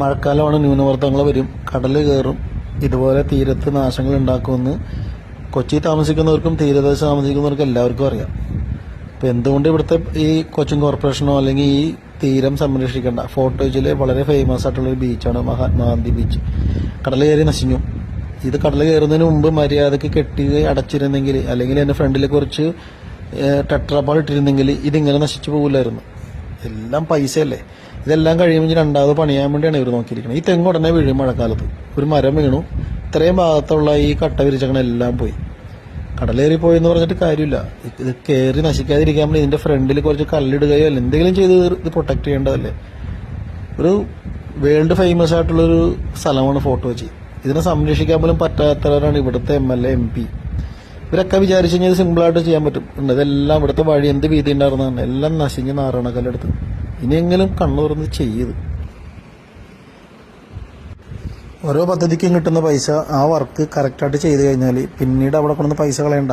മഴക്കാലമാണ് ന്യൂനമർദ്ദങ്ങൾ വരും കടൽ കയറും ഇതുപോലെ തീരത്ത് നാശങ്ങൾ ഉണ്ടാക്കുമെന്ന് കൊച്ചി താമസിക്കുന്നവർക്കും തീരദേശ താമസിക്കുന്നവർക്കും എല്ലാവർക്കും അറിയാം. ഇപ്പം എന്തുകൊണ്ട് ഇവിടുത്തെ ഈ കൊച്ചിൻ കോർപ്പറേഷനോ അല്ലെങ്കിൽ ഈ തീരം സംരക്ഷിക്കേണ്ട ഫോട്ടോജിലെ വളരെ ഫേമസ് ആയിട്ടുള്ളൊരു ബീച്ചാണ് മഹാത്മാഗാന്ധി ബീച്ച്. കടൽ കയറി നശിഞ്ഞു. ഇത് കടൽ കയറുന്നതിന് മുമ്പ് മര്യാദയ്ക്ക് കെട്ടി അടച്ചിരുന്നെങ്കിൽ അല്ലെങ്കിൽ എന്റെ ഫ്രണ്ടിൽ കുറച്ച് ടെട്രാപാൾ ഇട്ടിരുന്നെങ്കിൽ ഇതിങ്ങനെ നശിച്ചു പോകില്ലായിരുന്നു. എല്ലാം പൈസയല്ലേ? ഇതെല്ലാം കഴിയുമ്പോൾ രണ്ടാമത് പണിയാൻ വേണ്ടിയാണ് ഇവർ നോക്കിയിരിക്കുന്നത് ഈ തെങ്ങ് ഉടനെ വീഴും മഴക്കാലത്ത്. ഒരു മരം വീണു. ഇത്രയും ഭാഗത്തുള്ള ഈ കട്ട വിരിച്ചങ്ങനെ എല്ലാം പോയി. കടലേറി പോയി എന്ന് പറഞ്ഞിട്ട് കാര്യമില്ല. ഇത് കയറി നശിക്കാതിരിക്കാൻ വേണ്ടി ഇതിന്റെ ഫ്രണ്ടിൽ കുറച്ച് കല്ലിടുകയോ അല്ല എന്തെങ്കിലും ചെയ്ത് ഇത് പ്രൊട്ടക്ട് ചെയ്യേണ്ടതല്ലേ? ഒരു വേൾഡ് ഫേമസ് ആയിട്ടുള്ളൊരു സ്ഥലമാണ് ഫോട്ടോ വെച്ച്. ഇതിനെ സംരക്ഷിക്കാൻ പോലും പറ്റാത്തവരാണ് ഇവിടുത്തെ M L A M P. ഇവരൊക്കെ വിചാരിച്ചു കഴിഞ്ഞാൽ സിമ്പിളായിട്ട് ചെയ്യാൻ പറ്റും. ഇതെല്ലാം ഇവിടുത്തെ വഴി എന്ത് വീതി ഉണ്ടായിരുന്നതാണ് എല്ലാം നശിഞ്ഞ് നാറാണക്കല്ലെടുത്ത് ഇനിയെങ്കിലും കണ്ണു തുറന്ന് ചെയ്ത്. ഓരോ പദ്ധതിക്കും കിട്ടുന്ന പൈസ ആ വർക്ക് കറക്റ്റായിട്ട് ചെയ്ത് കഴിഞ്ഞാൽ പിന്നീട് അവിടെ കൊണ്ടുവന്ന് പൈസ കളയണ്ട.